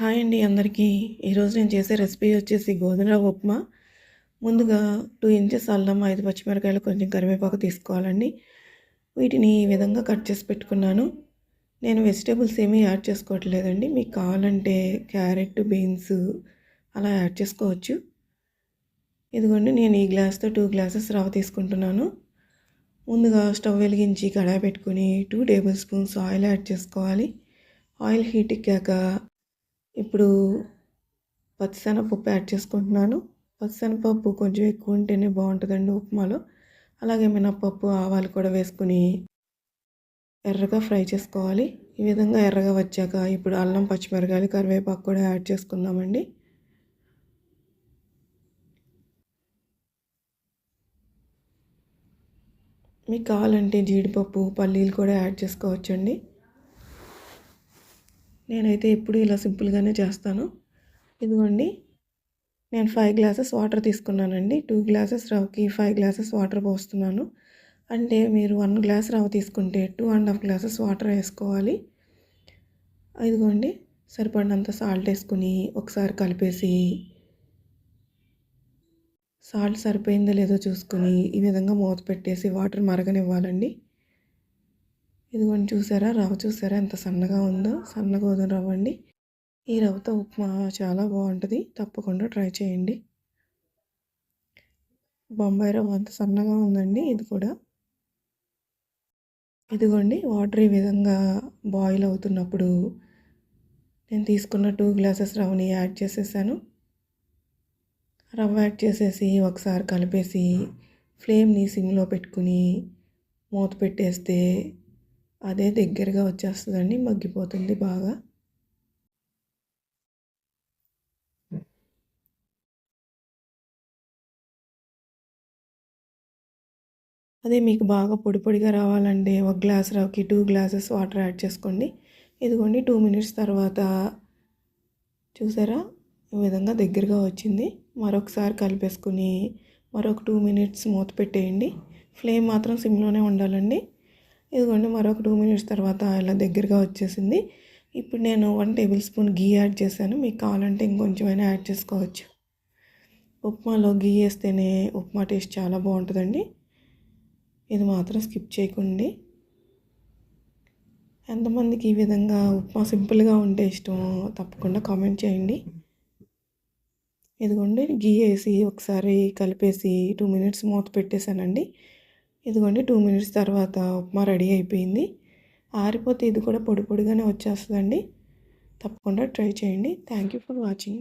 Hi అండి అందరికీ. ఈరోజు నేను చేసే రెసిపీ వచ్చేసి గోధుమ రవ్వ ఉప్మా. ముందుగా టూ ఇంచెస్ అల్లం ఐదు పచ్చిమిరకాయలు కొంచెం కరివేపాకు తీసుకోవాలండి. వీటిని ఈ విధంగా కట్ చేసి పెట్టుకున్నాను. నేను వెజిటేబుల్స్ ఏమీ యాడ్ చేసుకోవట్లేదండి. మీకు కావాలంటే క్యారెట్ బీన్స్ అలా యాడ్ చేసుకోవచ్చు. ఇదిగోండి నేను ఈ గ్లాస్తో టూ గ్లాసెస్ రవ్వ తీసుకుంటున్నాను. ముందుగా స్టవ్ వెలిగించి కడాయి పెట్టుకుని two tablespoons oil add చేసుకోవాలి. ఆయిల్ హీట్ ఎక్కాక ఇప్పుడు పచ్చిశనగపప్పు యాడ్ చేసుకుంటున్నాను. పచ్చిశనగపప్పు కొంచెం ఎక్కువ ఉంటేనే బాగుంటుందండి ఉప్మాలో. అలాగే మినప్పప్పు ఆవాలు కూడా వేసుకుని ఎర్రగా ఫ్రై చేసుకోవాలి. ఈ విధంగా ఎర్రగా వచ్చాక ఇప్పుడు అల్లం పచ్చిమిరకాయలు కరివేపాకు కూడా యాడ్ చేసుకుందామండి. మీకు కావాలంటే జీడిపప్పు పల్లీలు కూడా యాడ్ చేసుకోవచ్చండి. నేనైతే ఎప్పుడు ఇలా సింపుల్గానే చేస్తాను. ఇదిగోండి నేను ఫైవ్ గ్లాసెస్ వాటర్ తీసుకున్నానండి. టూ గ్లాసెస్ రవ్వకి ఫైవ్ గ్లాసెస్ వాటర్ పోస్తున్నాను. అంటే మీరు వన్ గ్లాస్ రవ్వ తీసుకుంటే two and half glasses water వేసుకోవాలి. ఇదిగోండి సరిపడినంత సాల్ట్ వేసుకుని ఒకసారి కలిపేసి సాల్ట్ సరిపోయిందో లేదో చూసుకుని ఈ విధంగా మూత పెట్టేసి వాటర్ మరగనివ్వాలండి. ఇదిగోండి చూసారా? రవ్వ చూసారా? ఎంత సన్నగా ఉందో. సన్న గోధుమ రవ్వ అండి. ఈ రవ్వతో ఉప్మా చాలా బాగుంటుంది. తప్పకుండా ట్రై చేయండి. బొంబాయి రవ్వ అంత సన్నగా ఉందండి ఇది కూడా. ఇదిగోండి వాటర్ ఈ విధంగా బాయిల్ అవుతున్నప్పుడు నేను తీసుకున్న టూ గ్లాసెస్ రవ్వని యాడ్ చేసేసాను. రవ్వ యాడ్ చేసేసి ఒకసారి కలిపేసి ఫ్లేమ్ని సిమ్లో పెట్టుకుని మూత పెట్టేస్తే అదే దగ్గరగా వచ్చేస్తుందండి మగ్గిపోతుంది బాగా. అదే మీకు బాగా పొడి పొడిగా రావాలండి ఒక గ్లాస్ రవ్వకి టూ గ్లాసెస్ వాటర్ యాడ్ చేసుకోండి. ఇదిగోండి టూ మినిట్స్ తర్వాత చూసారా? ఈ విధంగా దగ్గరగా వచ్చింది. మరొకసారి కలిపేసుకుని మరొక టూ మినిట్స్ మూత పెట్టేయండి. ఫ్లేమ్ మాత్రం సిమ్లోనే ఉండాలండి. ఇదిగోండి మరొక టూ మినిట్స్ తర్వాత ఇలా దగ్గరగా వచ్చేసింది. ఇప్పుడు నేను one tablespoon ghee add చేశాను. మీకు కావాలంటే ఇంకొంచెమైనా యాడ్ చేసుకోవచ్చు. ఉప్మాలో గీ వేస్తేనే ఉప్మా టేస్ట్ చాలా బాగుంటుందండి. ఇది మాత్రం స్కిప్ చేయకండి. ఎంతమందికి ఈ విధంగా ఉప్మా సింపుల్గా ఉంటే ఇష్టం తప్పకుండా కామెంట్ చేయండి. ఇదిగోండి గీ వేసి ఒకసారి కలిపేసి టూ మినిట్స్ మూత పెట్టేశానండి. ఇదిగోండి టూ మినిట్స్ తర్వాత ఉప్మా రెడీ అయిపోయింది. ఆరిపోతే ఇది కూడా పొడి పొడిగానే వచ్చేస్తుందండి. తప్పకుండా ట్రై చేయండి. Thank you for watching